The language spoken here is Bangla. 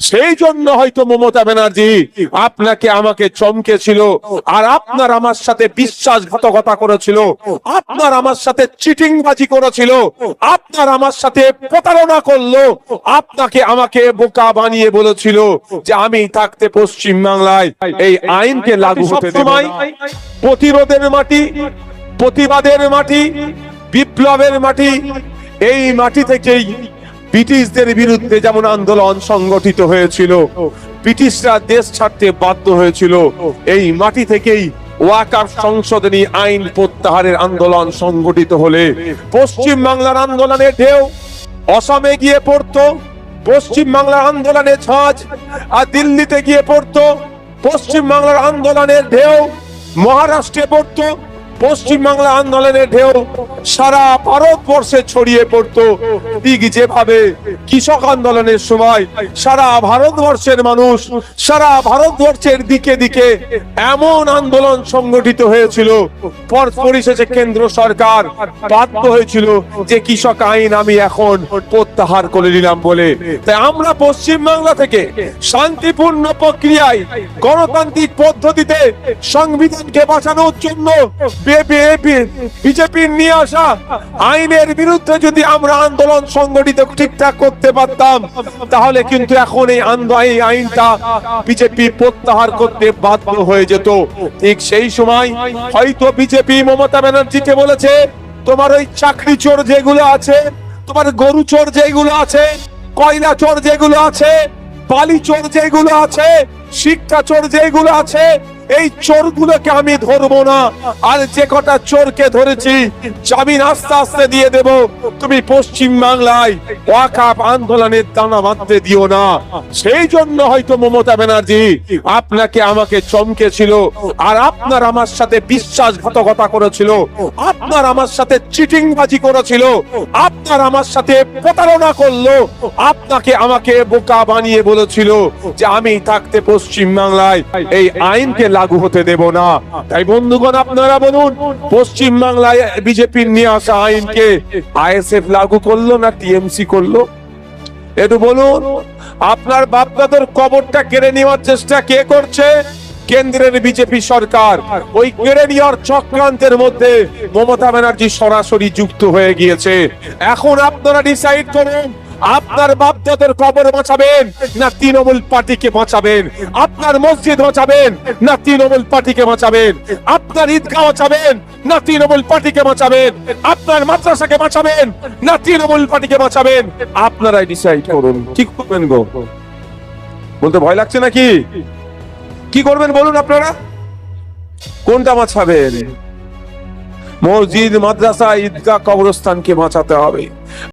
সেই জন্য হয়তো মমতা ব্যানার্জি আপনাকে আমাকে চমকেছিল আর আপনার আমার সাথে বিশ্বাসঘাতকতা করেছিল। আপনার আমার সাথে চিটিংবাজি করেছিল। আপনার আমার সাথে প্রতারণা করল। আপনাকে আমাকে বোকা বানিয়ে বলেছিল যে আমি থাকতে পশ্চিম বাংলায়। এই আইনকে লাগু হতে প্রতিরোধের মাটি, প্রতিবাদের মাটি, বিপ্লবের মাটি, এই মাটি থেকেই ব্রিটিশদের বিরুদ্ধে যেমন আন্দোলন সংগঠিত হয়েছিল, ব্রিটিশরা দেশ ছাড়তে বাধ্য হয়েছিল, এই মাটি থেকেই ওয়াকার সংশোধনী আইন প্রত্যাহারের আন্দোলন সংগঠিত হলে পশ্চিম বাংলার আন্দোলনের ঢেউ, অসমে গিয়ে পড়তো পশ্চিম বাংলার আন্দোলনের ঝাঁজ, আর দিল্লিতে গিয়ে পড়তো পশ্চিম বাংলার আন্দোলনের ঢেউ, মহারাষ্ট্রে পড়তো পশ্চিম বাংলা আন্দোলনের ঢেউ সারা ভারতবর্ষে ছড়িয়ে পড়তো। ঠিক যেভাবে কৃষক আন্দোলনের সময় সারা ভারতবর্ষের মানুষ, সারা ভারতবর্ষের দিকে দিকে এমন আন্দোলন সংগঠিত হয়েছিল। পরিশেষে কেন্দ্র সরকার বাধ্য হয়েছিল যে কৃষক আইন আমি এখন প্রত্যাহার করে নিলাম বলে। তাই আমরা পশ্চিম বাংলা থেকে শান্তিপূর্ণ প্রক্রিয়ায় গণতান্ত্রিক পদ্ধতিতে সংবিধানকে বাঁচানোর জন্য বিজেপির নিয়ে আসা আইনের বিরুদ্ধে যদি আমরা আন্দোলন সংগঠিত ঠিকঠাক করতে পারতাম, তাহলে কিন্তু এখন এই এই আইনটা বিজেপি প্রত্যাহার করতে বাধ্য হয়ে যেত। ঠিক সেই সময় হয়তো বিজেপি মমতা ব্যানার্জিকে বলেছে, তোমার ওই চাকরি চোর যেগুলো আছে, তোমার গরু চোর যেগুলো আছে, কয়লা চোর যেগুলো আছে, বালি চোর যেগুলো আছে, শিক্ষা চোর যেগুলো আছে এই চোরগুলোকে আমি ধরবো না। আর যে কটা চোরকে ধরেছি, জামিন আস্তে আস্তে দিয়ে দেব। তুমি পশ্চিম বাংলায় আন্দোলনের দানা বাঁধতে দিও না। সেই জন্য হয়তো মমতা ব্যানার্জি আপনাকে আমাকে চমকেছিল, আর আপনার আমার সাথে বিশ্বাসঘাতকতা করেছিল, আপনার আমার সাথে চিটিংবাজি করেছিল, আপনার আমার সাথে প্রতারণা করল, আপনাকে আমাকে বোকা বানিয়ে বলেছিল যে আমি থাকতে পশ্চিম বাংলায়। এই আইনকে লাগু হতে দেব না। তাই বন্ধুগণ, আপনারা বলুন, পশ্চিম বাংলায় বিজেপির নিয়ে আসা আইনকে আইএসএফ লাগু করল না টিএমসি করল? একটু বলুন, আপনার বাপদাদার কবরটা কেড়ে নেওয়ার চেষ্টা কে করছে? কেন্দ্রের বিজেপি সরকার। ওই কেড়ে নেওয়ার চক্রান্তের মধ্যে মমতা ব্যানার্জি সরাসরি যুক্ত হয়ে গিয়েছে। এখন আপনারা ডিসাইড করুন আপনার বাপদাদের কবর বাঁচাবেন, না তৃণমূল পার্টিকে বাঁচাবেন। আপনার মসজিদ বাঁচাবেন, না তৃণমূল পার্টিকে বাঁচাবেন। আপনার ঈদগাহ বাঁচাবেন, না তৃণমূল পার্টিকে বাঁচাবেন। আপনার মাদ্রাসাকে বাঁচাবেন, না তৃণমূল পার্টিকে বাঁচাবেন। আপনারাই ডিসাইড করুন ঠিক করবেন গো? বলতে ভয় লাগছে নাকি? কি করবেন বলুন আপনারা? কোনটা বাঁচাবেন? মসজিদ, মাদ্রাসা, ঈদগাহ কবরস্থানকে বাঁচাতে হবে।